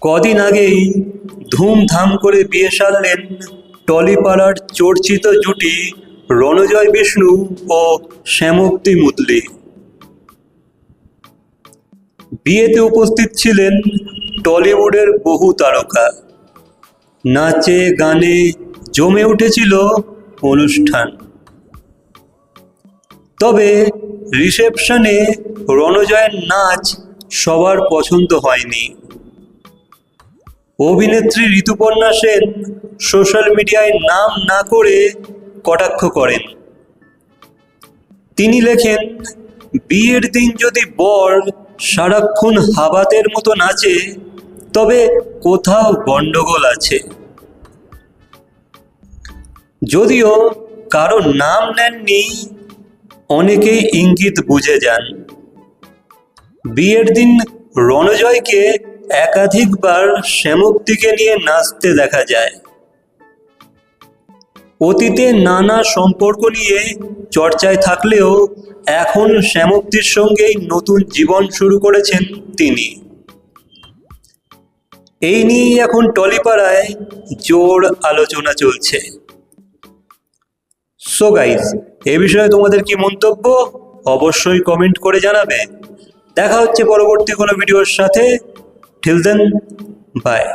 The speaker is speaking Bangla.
কদিন আগেই ধুমধাম করে বিয়ে সারলেন টলিপাড়ার চর্চিত জুটি রণজয় বিষ্ণু ও শ্যামক্তি মুদলি। বিয়েতে উপস্থিত ছিলেন টলিউডের বহু তারকা। নাচে, গানে জমে উঠেছিল অনুষ্ঠান। তবে রিসেপশনে রণজয়ের নাচ সবার পছন্দ হয়নি। অভিনেত্রী ঋতুপর্ণা সেন সোশ্যাল মিডিয়ায় নাম না করে কটাক্ষ করেন। তিনি লেখেন, বিয়ের দিন যদি বর সারাক্ষণ হাবাতের মতো নাচে, তবে কোথাও গন্ডগোল আছে। যদিও কারও নাম নেননি, অনেকেই ইঙ্গিত বুঝে যান। বিয়ের দিন রণজয়কে একাধিকবার শ্যামক্তিকে নিয়ে নাচতে দেখা যায়। অতীতে নানা সম্পর্ক নিয়ে চর্চায় থাকলেও এখন শ্যামক্তির সঙ্গেই নতুন জীবন শুরু করেছেন তিনি। এই নিয়েই এখন টলিপাড়ায় জোর আলোচনা চলছে। সো গাইজ এ বিষয়ে তোমাদের কি মন্তব্য? অবশ্যই কমেন্ট করে জানাবে। দেখা হচ্ছে পরবর্তী কোনো ভিডিওর সাথে। Till then, bye.